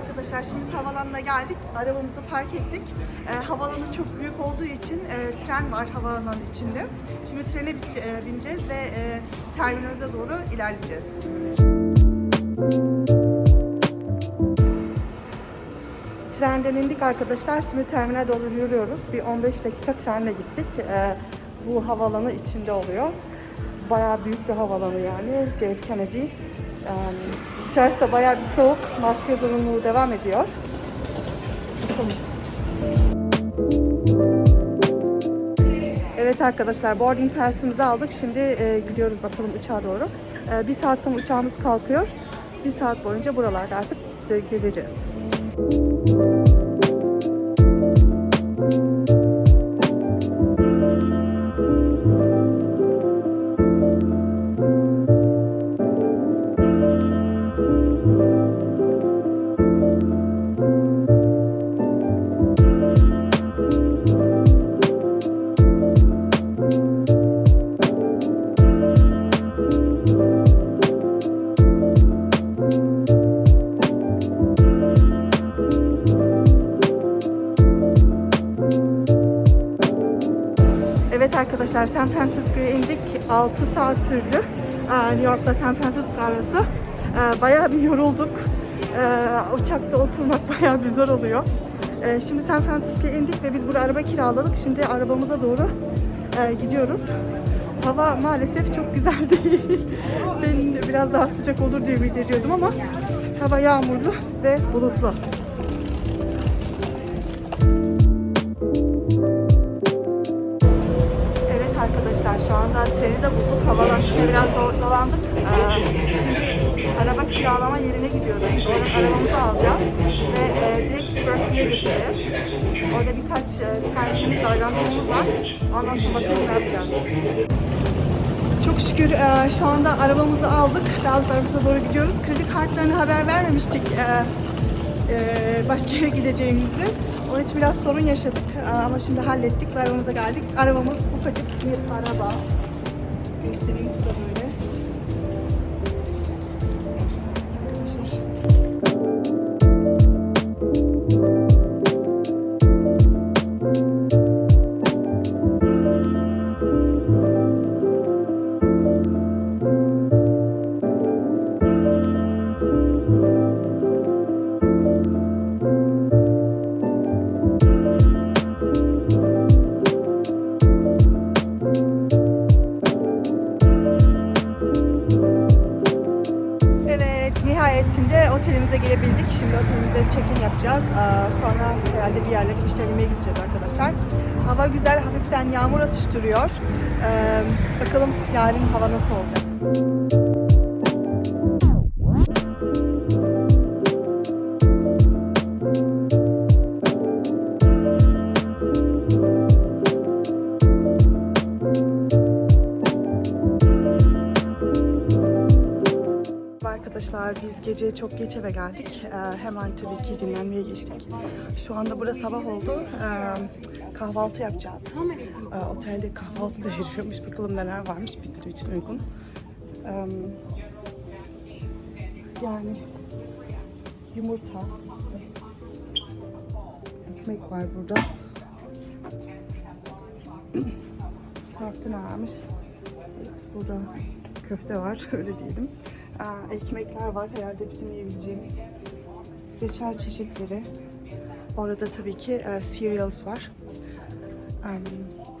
arkadaşlar, şimdi havalanına geldik. Arabamızı park ettik. Ee, havalanı çok büyük olduğu için e, tren var havalanın içinde. Şimdi trene e, bineceğiz ve e, terminalimize doğru ilerleyeceğiz. Trenden indik arkadaşlar. Şimdi terminale doğru yürüyoruz. Bir 15 dakika trenle gittik. Ee, bu havalanı içinde oluyor. Bayağı büyük bir havalanı yani. JF Kennedy. Ee, dışarısı da bayağı bir soğuk. Maske zorunluluğu devam ediyor. Evet arkadaşlar boarding pass'imizi aldık. Şimdi e, gidiyoruz bakalım uçağa doğru. E, bir saat sonra uçağımız kalkıyor. Bir saat boyunca buralarda artık gezeceğiz. San Francisco'ya indik. 6 saat sürdü. New York'la San Francisco arası. Bayağı bir yorulduk. Uçakta oturmak bayağı bir zor oluyor. Şimdi San Francisco'ya indik ve biz burada araba kiraladık. Şimdi arabamıza doğru gidiyoruz. Hava maalesef çok güzel değil. Ben biraz daha sıcak olur diye ümit ediyordum ama hava yağmurlu ve bulutlu. Bulduk. Havalan içine biraz do- dolandık. Ee, şimdi araba kiralama yerine gidiyoruz. Sonra arabamızı alacağız ve e, direkt Berkeley'e geçeceğiz. Orada birkaç e, terminimiz var, randevumuz var. Ondan sonra bakalım ne yapacağız. Çok şükür e, şu anda arabamızı aldık. Daha doğrusu arabamıza doğru gidiyoruz. Kredi kartlarını haber vermemiştik. E, e, başka yere gideceğimizi. Onun için biraz sorun yaşadık E, ama şimdi hallettik ve arabamıza geldik. Arabamız ufacık bir araba. Göstereyim size böyle. Yağmur atıştırıyor. Ee, bakalım yarın hava nasıl olacak. Arkadaşlar biz gece çok geç eve geldik. Ee, hemen tabii ki dinlenmeye geçtik. Şu anda burada sabah oldu. Ee, kahvaltı yapacağız. Ee, otelde kahvaltı da veriyormuş. Bakalım neler varmış bizler için uygun. Ee, yani yumurta ve ekmek var burada. Bu tarafta ne varmış? Evet burada köfte var öyle diyelim. Aa, ekmekler var herhalde bizim yiyebileceğimiz reçel çeşitleri. Orada tabii ki e, cereals var.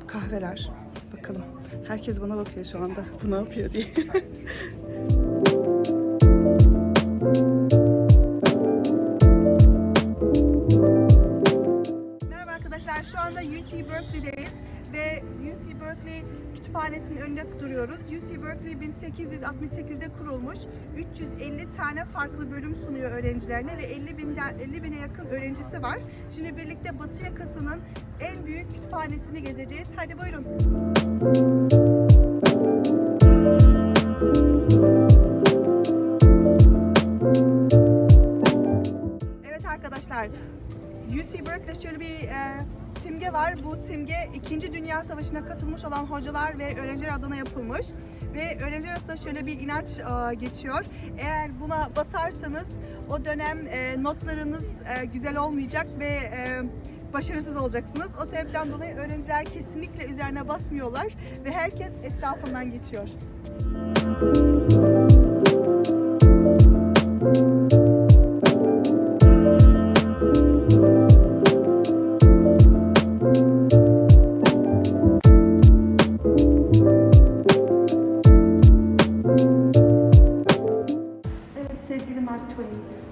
Kahveler. Bakalım. Herkes bana bakıyor şu anda. Bu ne yapıyor diye. kütüphanesinin önünde duruyoruz. UC Berkeley 1868'de kurulmuş. 350 tane farklı bölüm sunuyor öğrencilerine ve 50 binden 50 bine yakın öğrencisi var. Şimdi birlikte Batı yakasının en büyük kütüphanesini gezeceğiz. Hadi buyurun. Evet arkadaşlar, UC Berkeley şöyle bir e, simge var. Bu simge 2. Dünya Savaşı'na katılmış olan hocalar ve öğrenciler adına yapılmış. Ve öğrenciler arasında şöyle bir inanç e, geçiyor. Eğer buna basarsanız o dönem e, notlarınız e, güzel olmayacak ve başarısız olacaksınız. O sebepten dolayı öğrenciler kesinlikle üzerine basmıyorlar ve herkes etrafından geçiyor. Evet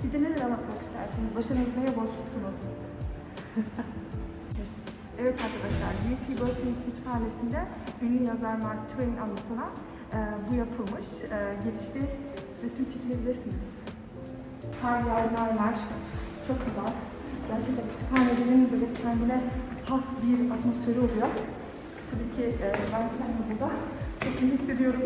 bize neler anlatmak istersiniz? Başarınız neye borçlusunuz? evet arkadaşlar, UC Berkeley Kütüphanesi'nde ünlü yazar Mark Twain anısına e, bu yapılmış. E, girişte resim çekilebilirsiniz. Kar yağmurlar çok güzel. Gerçekten kütüphanelerin böyle kendine has bir atmosferi oluyor. Tabii ki e, ben kendimi burada çok iyi hissediyorum.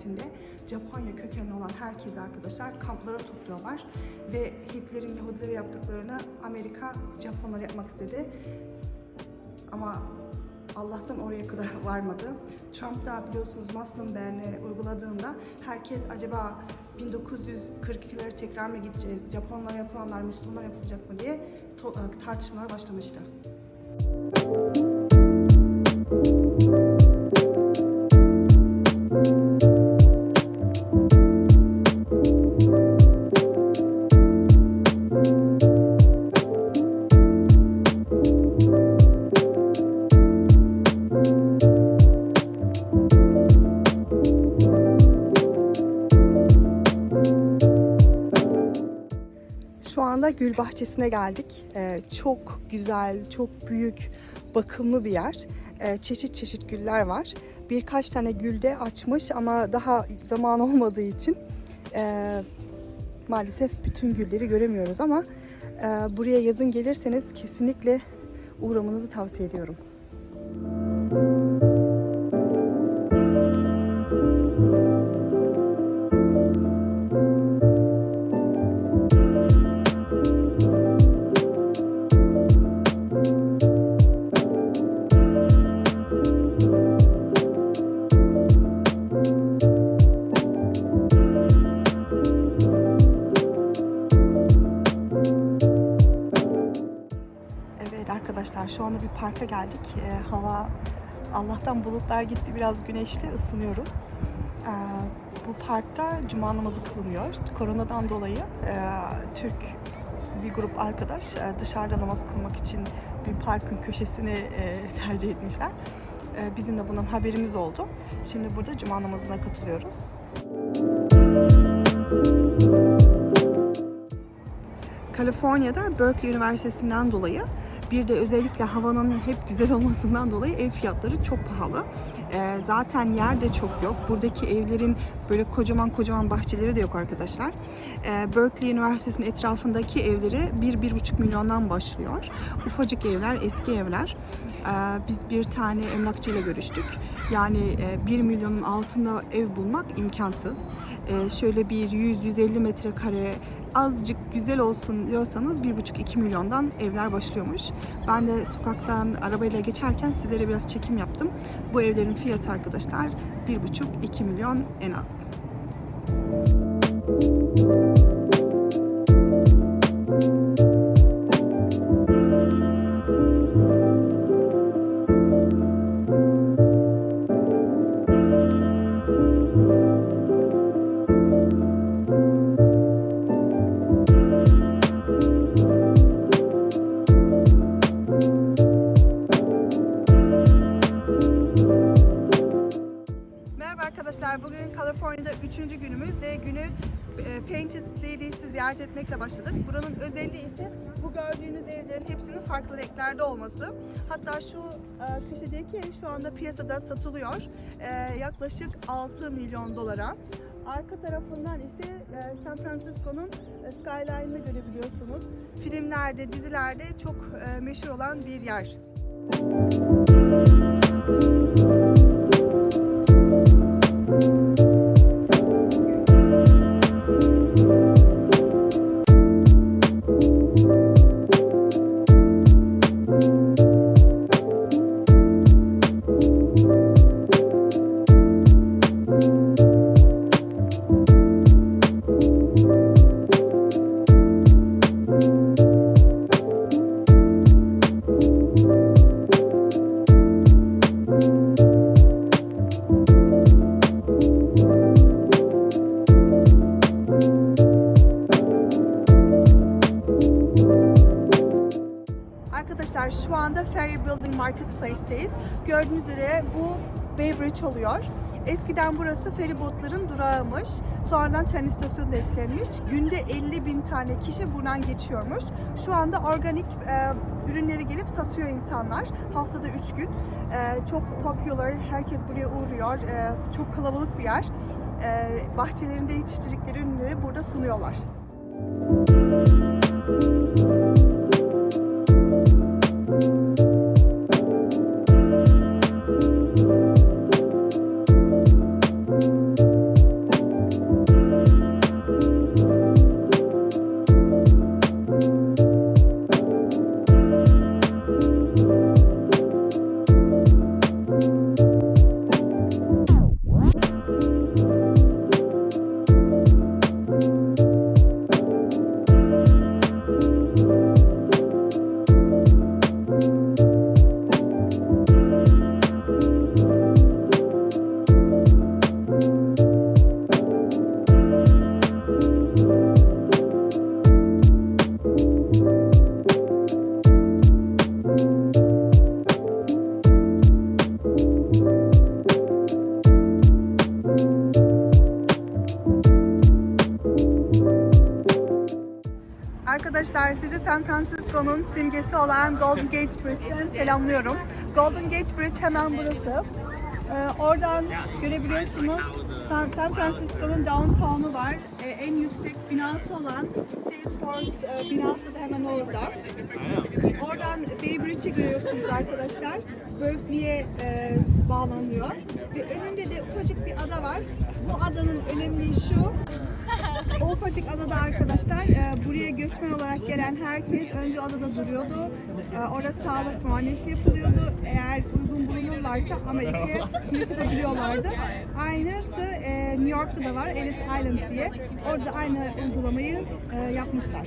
Eyaletinde Japonya kökenli olan herkes arkadaşlar kamplara topluyorlar ve Hitler'in Yahudilere yaptıklarını Amerika Japonlara yapmak istedi. Ama Allah'tan oraya kadar varmadı. Trump da biliyorsunuz Muslim ban'ı uyguladığında herkes acaba 1942'lere tekrar mı gideceğiz, Japonlara yapılanlar Müslümanlara yapılacak mı diye to- tartışmalar başlamıştı. Gül bahçesine geldik. Ee, çok güzel, çok büyük, bakımlı bir yer. Ee, çeşit çeşit güller var. Birkaç tane gül de açmış ama daha zaman olmadığı için e, maalesef bütün gülleri göremiyoruz ama e, buraya yazın gelirseniz kesinlikle uğramanızı tavsiye ediyorum. Parka geldik. Ee, hava Allah'tan bulutlar gitti biraz güneşli ısınıyoruz. Ee, bu parkta cuma namazı kılınıyor. Koronadan dolayı e, Türk bir grup arkadaş e, dışarıda namaz kılmak için bir parkın köşesini e, tercih etmişler. E, bizim de bundan haberimiz oldu. Şimdi burada cuma namazına katılıyoruz. Kaliforniya'da Berkeley Üniversitesi'nden dolayı bir de özellikle havanın hep güzel olmasından dolayı ev fiyatları çok pahalı. Ee, zaten yer de çok yok. Buradaki evlerin böyle kocaman kocaman bahçeleri de yok arkadaşlar. Ee, Berkeley Üniversitesi'nin etrafındaki evleri 1-1,5 milyondan başlıyor. Ufacık evler, eski evler. Ee, biz bir tane emlakçıyla görüştük. Yani e, 1 milyonun altında ev bulmak imkansız. Ee, şöyle bir 100-150 metrekare azıcık güzel olsun diyorsanız 1,5-2 milyondan evler başlıyormuş. Ben de sokaktan arabayla geçerken sizlere biraz çekim yaptım. Bu evlerin fiyatı arkadaşlar 1,5-2 milyon en az. Ziyaret etmekle başladık. Buranın özelliği ise bu gördüğünüz evlerin hepsinin farklı renklerde olması. Hatta şu e, köşedeki ev şu anda piyasada satılıyor. E, yaklaşık 6 milyon dolara. Arka tarafından ise e, San Francisco'nun e, skyline'ını görebiliyorsunuz. Filmlerde, dizilerde çok e, meşhur olan bir yer. Arkadaşlar Marketplace'teyiz. Gördüğünüz üzere bu Bay Bridge oluyor. Eskiden burası feribotların durağıymış. Sonradan tren istasyonu da eklenmiş. Günde 50 bin tane kişi buradan geçiyormuş. Şu anda organik e, ürünleri gelip satıyor insanlar. Haftada 3 gün. E, çok popular. Herkes buraya uğruyor. E, çok kalabalık bir yer. E, bahçelerinde yetiştirdikleri ürünleri burada sunuyorlar. Arkadaşlar sizi San Francisco'nun simgesi olan Golden Gate Bridge'den selamlıyorum. Golden Gate Bridge hemen burası. Ee, oradan görebiliyorsunuz San Francisco'nun downtown'u var. Ee, en yüksek binası olan Salesforce e, binası da hemen orada. Oradan Bay Bridge'i görüyorsunuz arkadaşlar. Berkeley'e e, bağlanıyor. Ve önünde de ufacık bir ada var. Bu adanın önemli şu, o ufacık adada arkadaşlar e, buraya göçmen olarak gelen herkes önce adada duruyordu. E, orada sağlık muayenesi yapılıyordu. Eğer uygun bulunurlarsa Amerika'ya giriş yapabiliyorlardı. Aynısı e, New York'ta da var Ellis Island diye. Orada aynı uygulamayı yapmışlar.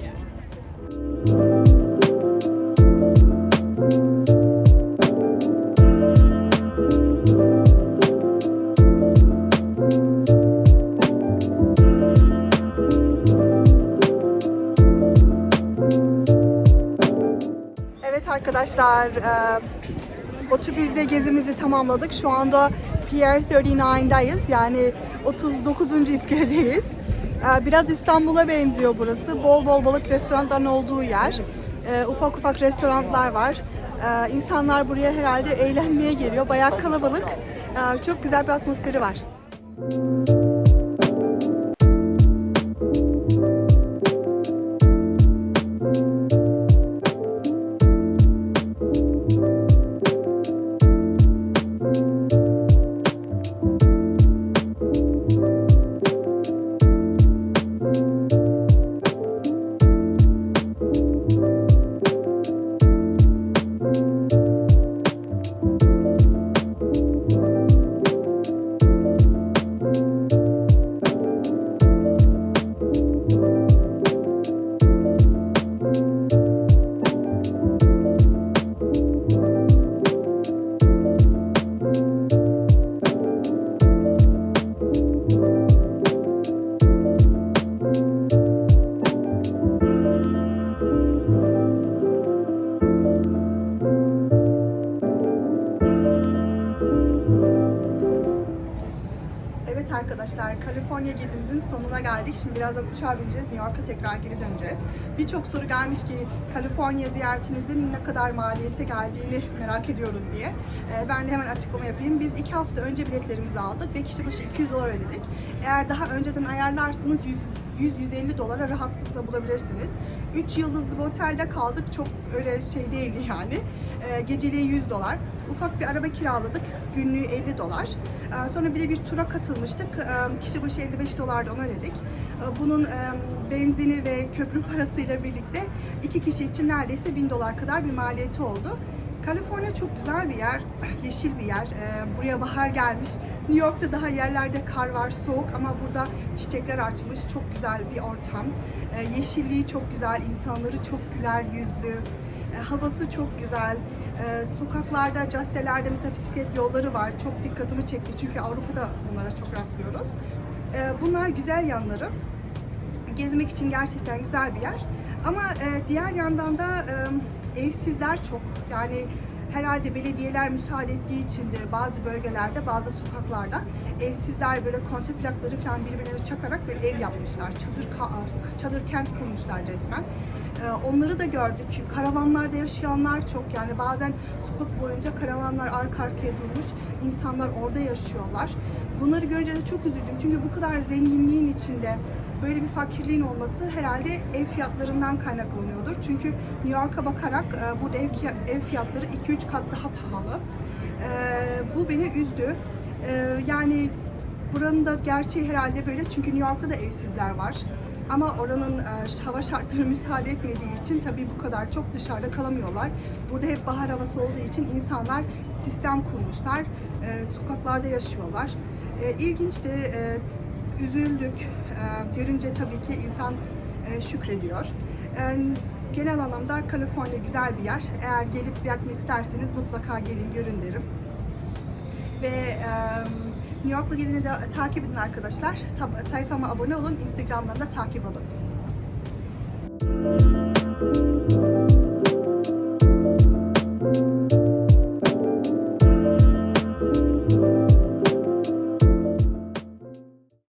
Arkadaşlar, e, otobüsle gezimizi tamamladık. Şu anda Pier 39'dayız. Yani 39. iskeledeyiz. E, biraz İstanbul'a benziyor burası. Bol bol balık restoranların olduğu yer. E, ufak ufak restoranlar var. E, insanlar buraya herhalde eğlenmeye geliyor. Bayağı kalabalık. E, çok güzel bir atmosferi var. arkadaşlar, sonuna geldik. Şimdi birazdan uçağa bineceğiz, New York'a tekrar geri döneceğiz. Birçok soru gelmiş ki Kaliforniya ziyaretinizin ne kadar maliyete geldiğini merak ediyoruz diye. Ee, ben de hemen açıklama yapayım. Biz iki hafta önce biletlerimizi aldık ve kişi başı 200 dolar ödedik. Eğer daha önceden ayarlarsanız 100-150 dolara rahatlıkla bulabilirsiniz. 3 yıldızlı bir otelde kaldık. Çok öyle şey değildi yani. Ee, geceliği 100 dolar. Ufak bir araba kiraladık. Günlüğü 50 dolar. Ee, sonra bir de bir tura katılmıştık. Ee, kişi başı 55 dolar da onu ödedik. Ee, bunun e, benzini ve köprü parasıyla birlikte iki kişi için neredeyse 1000 dolar kadar bir maliyeti oldu. Kaliforniya çok güzel bir yer, yeşil bir yer. Ee, buraya bahar gelmiş. New York'ta daha yerlerde kar var, soğuk ama burada çiçekler açmış. Çok güzel bir ortam. Ee, yeşilliği çok güzel, insanları çok güler yüzlü. Ee, havası çok güzel. Sokaklarda, caddelerde mesela bisiklet yolları var. Çok dikkatimi çekti çünkü Avrupa'da bunlara çok rastlıyoruz. Bunlar güzel yanları gezmek için gerçekten güzel bir yer. Ama e, diğer yandan da e, evsizler çok. Yani herhalde belediyeler müsaade ettiği içindir bazı bölgelerde, bazı sokaklarda evsizler böyle kontra plakları falan birbirlerine çakarak bir ev yapmışlar. Çadır, çadır kent kurmuşlar resmen. E, onları da gördük. Karavanlarda yaşayanlar çok. Yani bazen sokak boyunca karavanlar arka arkaya durmuş. İnsanlar orada yaşıyorlar. Bunları görünce de çok üzüldüm. Çünkü bu kadar zenginliğin içinde böyle bir fakirliğin olması herhalde ev fiyatlarından kaynaklanıyordur. Çünkü New York'a bakarak e, burada ev, fiyatları 2-3 kat daha pahalı. E, bu beni üzdü. E, yani buranın da gerçeği herhalde böyle çünkü New York'ta da evsizler var. Ama oranın hava şartları müsaade etmediği için tabii bu kadar çok dışarıda kalamıyorlar. Burada hep bahar havası olduğu için insanlar sistem kurmuşlar. Sokaklarda yaşıyorlar. E, ilginçti. E, üzüldük. Ee, görünce tabii ki insan e, şükrediyor. Ee, genel anlamda Kaliforniya güzel bir yer. Eğer gelip ziyaret etmek isterseniz mutlaka gelin görün derim. Ve e, New York'la gelini de takip edin arkadaşlar. Sayfama abone olun, Instagram'dan da takip alın.